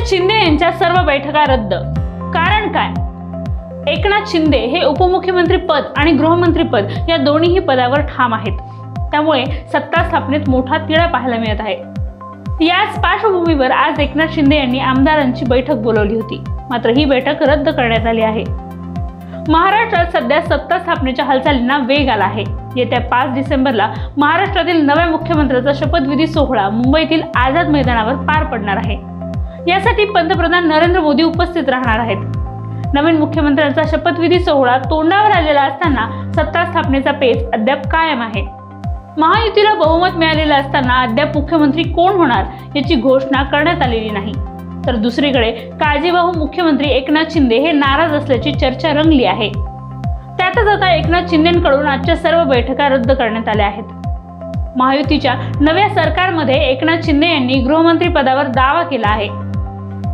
एकनाथ शिंदे यांच्या सर्व बैठका रद्द. कारण काय? एकनाथ शिंदे हे उपमुख्यमंत्री पद आणि गृहमंत्री पद या दोन्हीही पदावर ठाम आहेत. त्यामुळे सत्ता स्थापनेत मोठा तिढा पाहायला मिळत आहे. याच पार्श्वभूमीवर आज एकनाथ शिंदे यांनी आमदारांची बैठक बोलवली होती. मात्र ही बैठक रद्द करण्यात आली आहे. महाराष्ट्रात सध्या सत्ता स्थापनेच्या हालचालींना वेग आला आहे. येत्या पाच डिसेंबरला महाराष्ट्रातील नव्या मुख्यमंत्र्याचा शपथविधी सोहळा मुंबईतील आझाद मैदानावर पार पडणार आहे. यासाठी पंतप्रधान नरेंद्र मोदी उपस्थित राहणार आहेत. नवीन मुख्यमंत्र्यांचा शपथविधी सोहळा तोंडावर आलेला असताना सत्ता स्थापनेचा पेच अद्याप कायम आहे. महायुतीला बहुमत मिळालेलं असताना अद्याप मुख्यमंत्री कोण होणार याची घोषणा करण्यात आलेली नाही. तर दुसरीकडे काळजीवाहू मुख्यमंत्री एकनाथ शिंदे हे नाराज असल्याची चर्चा रंगली आहे. त्यातच आता एकनाथ शिंदेकडून आजच्या सर्व बैठका रद्द करण्यात आल्या आहेत. महायुतीच्या नव्या सरकारमध्ये एकनाथ शिंदे यांनी गृहमंत्री पदावर दावा केला आहे.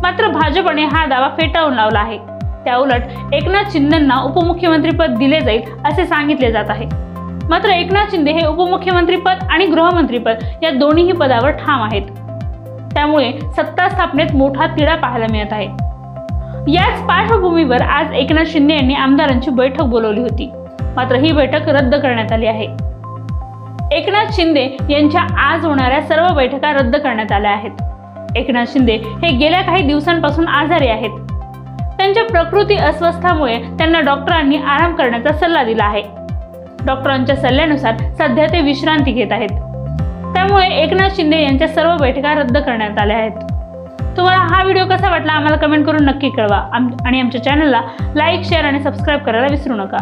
मात्र भाजपने हा दावा फेटाळून लावला आहे. त्याउलट एकनाथ शिंदेंना उपमुख्यमंत्रीपद दिले जाईल असे सांगितले जात आहे. मात्र एकनाथ शिंदे हे उपमुख्यमंत्रीपद आणि गृहमंत्रीपद या दोन्हीही पदावर ठाम आहेत. त्यामुळे सत्ता स्थापनेत मोठा तिढा पाहायला मिळत आहे. याच पार्श्वभूमीवर आज एकनाथ शिंदे यांनी आमदारांची बैठक बोलवली होती. मात्र ही बैठक रद्द करण्यात आली आहे. एकनाथ शिंदे यांच्या आज होणाऱ्या सर्व बैठका रद्द करण्यात आल्या आहेत. एकनाथ शिंदे हे गेल्या काही दिवसांपासून आजारी आहेत. त्यांच्या प्रकृती अस्वस्थामुळे त्यांना डॉक्टरांनी आराम करण्याचा सल्ला दिला आहे. डॉक्टरांच्या सल्ल्यानुसार सध्या ते विश्रांती घेत आहेत. त्यामुळे एकनाथ शिंदे यांच्या सर्व बैठका रद्द करण्यात आल्या आहेत. तुम्हाला हा व्हिडिओ कसा वाटला आम्हाला कमेंट करून नक्की कळवा. आणि आमच्या चॅनलला लाईक शेअर आणि सबस्क्राईब करायला विसरू नका.